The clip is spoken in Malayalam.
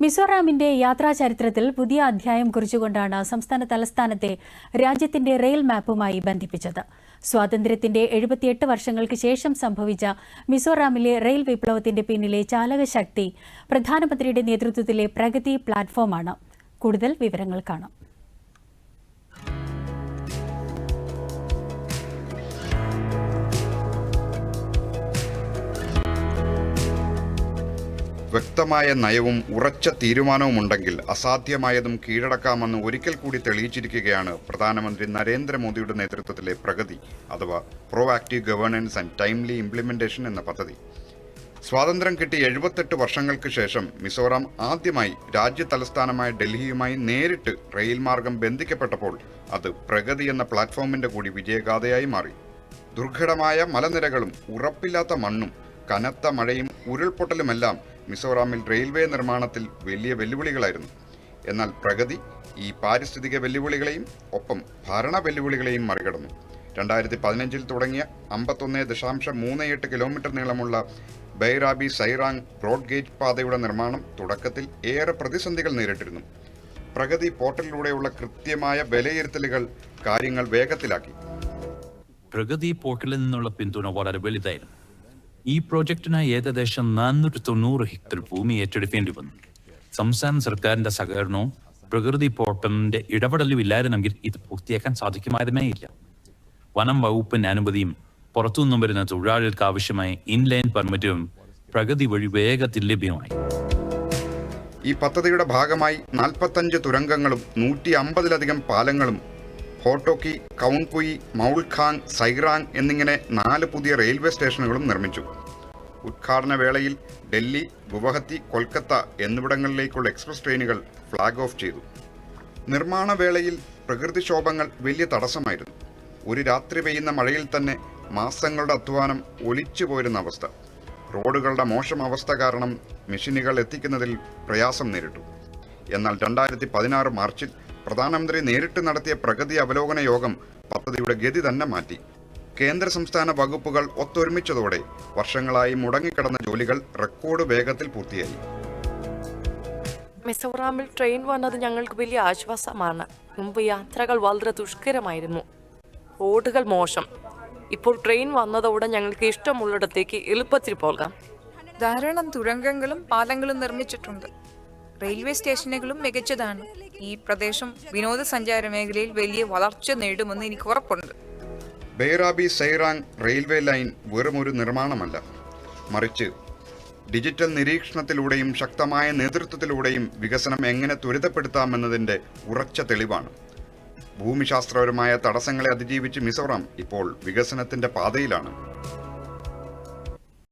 മിസോറാമിന്റെ യാത്രാ ചരിത്രത്തിൽ പുതിയ അധ്യായം കുറിച്ചുകൊണ്ടാണ് സംസ്ഥാന തലസ്ഥാനത്തെ രാജ്യത്തിന്റെ റെയിൽ മാപ്പുമായി ബന്ധിപ്പിച്ചത്. സ്വാതന്ത്ര്യത്തിന്റെ എഴുപത്തിയെട്ട് വർഷങ്ങൾക്ക് ശേഷം സംഭവിച്ച മിസോറാമിലെ റെയിൽ വിപ്ലവത്തിന്റെ പിന്നിലെ ചാലകശക്തി പ്രധാനമന്ത്രിയുടെ നേതൃത്വത്തിലെ പ്രഗതി പ്ലാറ്റ്ഫോമാണ്. കൂടുതൽ വിവരങ്ങൾ കാണാം. വ്യക്തമായ നയവും ഉറച്ച തീരുമാനവുമുണ്ടെങ്കിൽ അസാധ്യമായതും കീഴടക്കാമെന്ന് ഒരിക്കൽ കൂടി തെളിയിച്ചിരിക്കുകയാണ് പ്രധാനമന്ത്രി നരേന്ദ്രമോദിയുടെ നേതൃത്വത്തിലെ പ്രഗതി അഥവാ proactive governance and timely implementation എന്ന പദ്ധതി. സ്വാതന്ത്ര്യം കിട്ടി എഴുപത്തെട്ട് വർഷങ്ങൾക്ക് ശേഷം മിസോറാം ആദ്യമായി രാജ്യ തലസ്ഥാനമായ ഡൽഹിയുമായി നേരിട്ട് റെയിൽ മാർഗം ബന്ധിക്കപ്പെട്ടപ്പോൾ അത് പ്രഗതി എന്ന പ്ലാറ്റ്ഫോമിന്റെ കൂടി വിജയഗാഥയായി മാറി. ദുർഘടമായ മലനിരകളും ഉറപ്പില്ലാത്ത മണ്ണും കനത്ത മഴയും ഉരുൾപൊട്ടലുമെല്ലാം മിസോറാമിൽ റെയിൽവേ നിർമ്മാണത്തിൽ വലിയ വെല്ലുവിളികളായിരുന്നു. എന്നാൽ പ്രഗതി ഈ പാരിസ്ഥിതിക വെല്ലുവിളികളെയും ഒപ്പം ഭരണ വെല്ലുവിളികളെയും മറികടന്നു. രണ്ടായിരത്തി പതിനഞ്ചിൽ തുടങ്ങിയ അമ്പത്തൊന്ന് ദശാംശം മൂന്ന് എട്ട് കിലോമീറ്റർ നീളമുള്ള ബൈറാബി സൈറാങ് ബ്രോഡ് ഗേജ് പാതയുടെ നിർമ്മാണം തുടക്കത്തിൽ ഏറെ പ്രതിസന്ധികൾ നേരിട്ടിരുന്നു. പ്രഗതി പോർട്ടലിലൂടെയുള്ള കൃത്യമായ വിലയിരുത്തലുകൾ കാര്യങ്ങൾ വേഗത്തിലാക്കി. പ്രഗതി പോർട്ടലിൽ നിന്നുള്ള പിന്തുണ വളരെ വലുതായിരുന്നു. ഈ പ്രോജക്റ്റിനായി ഏകദേശം നാനൂറ്റി തൊണ്ണൂറ് ഹെക്ടർ ഭൂമി ഏറ്റെടുക്കേണ്ടി വന്നു. സംസ്ഥാന സർക്കാരിന്റെ സഹകരണവും പ്രകൃതി പോർട്ടലിന്റെ ഇടപെടലും ഇല്ലായിരുന്നെങ്കിൽ ഇത് പൂർത്തിയാക്കാൻ സാധിക്കുമായിരുന്നേ ഇല്ല. വനം വകുപ്പിന്റെ അനുമതിയും പുറത്തുനിന്നും വരുന്ന തൊഴിലാളികൾക്ക് ആവശ്യമായ ഇൻലൈൻ പെർമിറ്റും പ്രഗതി വഴി വേഗത്തിൽ ലഭ്യമായി. ഈ പദ്ധതിയുടെ ഭാഗമായി നാൽപ്പത്തഞ്ച് തുരങ്കങ്ങളും നൂറ്റി അമ്പതിലധികം പാലങ്ങളും ഹോട്ടോക്കി കൗൺപുയി മൗൾഖാങ് സൈറാങ് എന്നിങ്ങനെ നാല് പുതിയ റെയിൽവേ സ്റ്റേഷനുകളും നിർമ്മിച്ചു. ഉദ്ഘാടന വേളയിൽ ഡൽഹി ഗുവഹത്തി കൊൽക്കത്ത എന്നിവിടങ്ങളിലേക്കുള്ള എക്സ്പ്രസ് ട്രെയിനുകൾ ഫ്ലാഗ് ഓഫ് ചെയ്തു. നിർമ്മാണ വേളയിൽ പ്രകൃതിക്ഷോഭങ്ങൾ വലിയ തടസ്സമായിരുന്നു. ഒരു രാത്രി പെയ്യുന്ന മഴയിൽ തന്നെ മാസങ്ങളുടെ അധ്വാനം ഒലിച്ചു പോരുന്ന അവസ്ഥ. റോഡുകളുടെ മോശം അവസ്ഥ കാരണം മെഷീനുകൾ എത്തിക്കുന്നതിൽ പ്രയാസം നേരിട്ടു. എന്നാൽ രണ്ടായിരത്തി പതിനാറ് മാർച്ചിൽ പ്രധാനമന്ത്രി നേരിട്ട് നടത്തിയ പ്രഗതി അവലോകന യോഗം പദ്ധതിയുടെ ഗതി തന്നെ മാറ്റി. കേന്ദ്ര സംസ്ഥാന വകുപ്പുകൾ ഒത്തൊരുമിച്ചതോടെ വർഷങ്ങളായി മുടങ്ങിക്കിടന്ന ജോലികൾ റെക്കോർഡ് വേഗത്തിൽ പൂർത്തിയായി. മിസോറാമിൽ ട്രെയിൻ വന്നത് ഞങ്ങൾക്ക് വലിയ ആശ്വാസമാണ്. മുമ്പ് യാത്രകൾ വളരെ ദുഷ്കരമായിരുന്നു. റോഡുകൾ മോശം. ഇപ്പോൾ ട്രെയിൻ വന്നതോടെ ഞങ്ങൾക്ക് ഇഷ്ടമുള്ളിടത്തേക്ക് എളുപ്പത്തിൽ പോകാം. ധാരാളം തുരങ്കങ്ങളും പാലങ്ങളും നിർമ്മിച്ചിട്ടുണ്ട്. റെയിൽവേ സ്റ്റേഷനുകളും മികച്ചതാണ്. ഈ പ്രദേശം വിനോദസഞ്ചാര മേഖലയിൽ വലിയ വളർച്ച നേടുമെന്ന് എനിക്ക് ഉറപ്പുണ്ട്. ബൈറാബി സൈറാങ് റെയിൽവേ ലൈൻ വെറുമൊരു നിർമ്മാണമല്ല. മറിച്ച് ഡിജിറ്റൽ നിരീക്ഷണത്തിലൂടെയും ശക്തമായ നേതൃത്വത്തിലൂടെയും വികസനം എങ്ങനെ ത്വരിതപ്പെടുത്താമെന്നതിന്റെ ഉറച്ച തെളിവാണ്. ഭൂമിശാസ്ത്രപരമായ തടസ്സങ്ങളെ അതിജീവിച്ച് മിസോറാം ഇപ്പോൾ വികസനത്തിന്റെ പാതയിലാണ്.